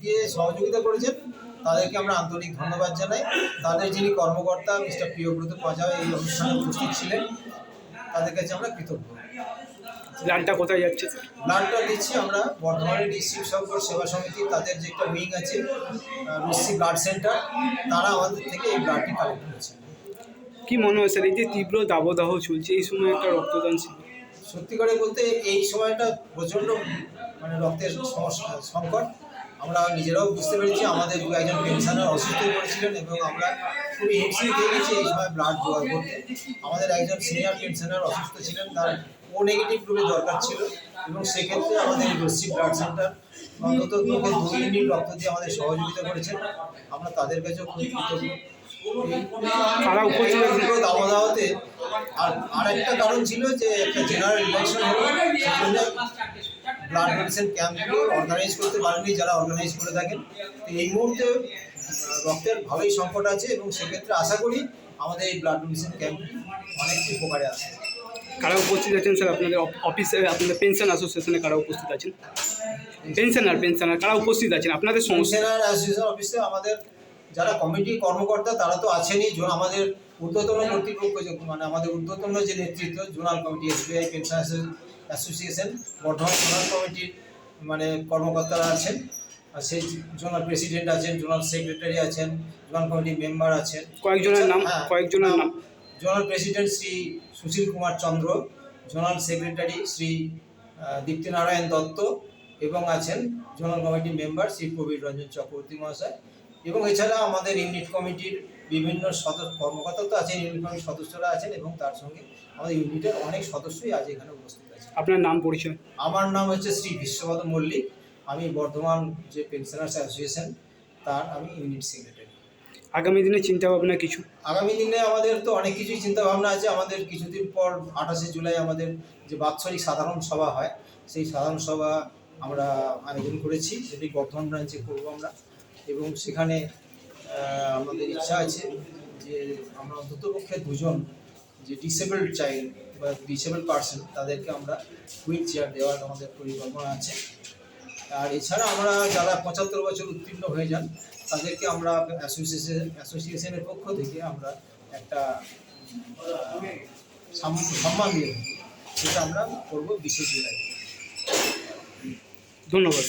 দিয়ে সহযোগিতা করেছেন তাদেরকে আমরা আন্তরিক ধন্যবাদ জানাই। তাদের যিনি কর্মকর্তা মিস্টার প্রিয়ব্রত পাজা এই অনুষ্ঠানে উপস্থিত ছিলেন তাদের কাছে আমরা কৃতজ্ঞ। ব্লাডটা কোথায় যাচ্ছে? ব্লাডটা দিচ্ছি আমরা বর্ধমানের ডিস্ট্রিক্ট সরকার সেবা সমিতি তাদের যে একটা উইং আছে রুসি ব্লাড সেন্টার তারা আমাদের থেকে এই ব্লাডটি কালেক্ট করেছে। কি মনে হয় স্যার এই যে তীব্র দাবদাহ চলছে এই সময় একটা রক্তদান শিবির সত্যি করে বলতে এই সময়টা প্রচণ্ড মানে রক্তের সংকট। আমরা নিজেরাও বুঝতে পেরেছি আমাদের দু একজন পেনশনার অসুস্থ পড়েছিলেন এবং আমরা খুবই হিমশিম খেয়ে গেছি এই সময় ব্লাড জোগাড় করতে আমাদের একজন সিনিয়র পেনশনার অসুস্থ ছিলেন তার ও নেগেটিভ গ্রুপে দরকার ছিল এবং সেক্ষেত্রে আমাদের রশ্মি ব্লাড সেন্টার অন্তত তোকে দুই ইউনিট রক্ত দিয়ে আমাদের সহযোগিতা করেছেন আমরা তাদের কাছেও খুব কৃতজ্ঞ উপস্থিত? তীব্র আর আরেকটা কারণ ছিল যে একটা জেনারেল ইলেকশন হলো ব্লাড ডোনেশন ক্যাম্পগুলো অর্গানাইজ করতে পারেনি যারা অর্গানাইজ করে থাকেন। তো এই মুহূর্তে রক্তের ভালোই সংকট আছে এবং সেক্ষেত্রে আশা করি আমাদের এই ব্লাড ডোনেশন ক্যাম্পটি অনেক উপকারে আসবে। কারা উপস্থিত আছেন স্যার? আপনাদের অফিসে আপনাদের পেনশন অ্যাসোসিয়েশনে কারা উপস্থিত আছেন? পেনশনার পেনশনার কারা উপস্থিত আছেন? আপনাদের সমস্যা অফিসে আমাদের যারা কমিটি কর্মকর্তা তারা তো আছেনই। আমাদের ঊর্ধ্বতন কর্তৃপক্ষ মানে আমাদের ঊর্ধ্বতন যে নেতৃত্ব zonal committee SBI pension association Bardhaman zonal কমিটির মানে কর্মকর্তারা আছেন। আর সেই জোনাল প্রেসিডেন্ট আছেন জোনাল সেক্রেটারি আছেন জোনাল কমিটির মেম্বার আছেন। কয়েকজনের নাম? হ্যাঁ, কয়েকজনের নাম zonal president Shri Sushil Kumar Chandra zonal secretary Shri Diptinarayan Datta এবং আছেন জোনাল কমিটির মেম্বার শ্রী প্রবীর রঞ্জন চক্রবর্তী মহাশয়। এবং এছাড়া আমাদের ইউনিট কমিটির বিভিন্ন সদস্য কর্মকর্তা তো আছেন ইউনিট কমিটির সদস্যরা আছেন এবং তার সঙ্গে আমাদের ইউনিটের অনেক সদস্যই আজ এখানে উপস্থিত আছে আপনার নাম পরিচয়? আমার নাম হচ্ছে শ্রী বিশ্বপদ মল্লিক। আমি বর্ধমান যে পেনশনার্স অ্যাসোসিয়েশন তার আমি ইউনিট সেক্রেটারি। আগামী দিনে চিন্তা ভাবনা কিছু? আগামী দিনে আমাদের তো অনেক কিছুই চিন্তা ভাবনা আছে। আমাদের কিছুদিন পর আঠাশে জুলাই আমাদের যে বাৎসরিক সাধারণ সভা হয় সেই সাধারণ সভা আমরা আয়োজন করেছি। সেটি বর্ধমান ব্রাঞ্চে করব আমরা। এবং সেখানে আমাদের ইচ্ছা আছে যে আমরা অন্ততপক্ষে দুজন যে ডিসেবলড চাইল্ড বা ডিসেবল পার্সন তাদেরকে আমরা হুইল চেয়ার দেওয়ার আমাদের পরিকল্পনা আছে। আর এছাড়া আমরা যারা পঁচাত্তর বছর উত্তীর্ণ হয়ে যান, তাদেরকে আমরা অ্যাসোসিয়েশন অ্যাসোসিয়েশনের পক্ষ থেকে আমরা একটা সম্মান দিয়ে সেটা আমরা করব বিশেষ ধন্যবাদ।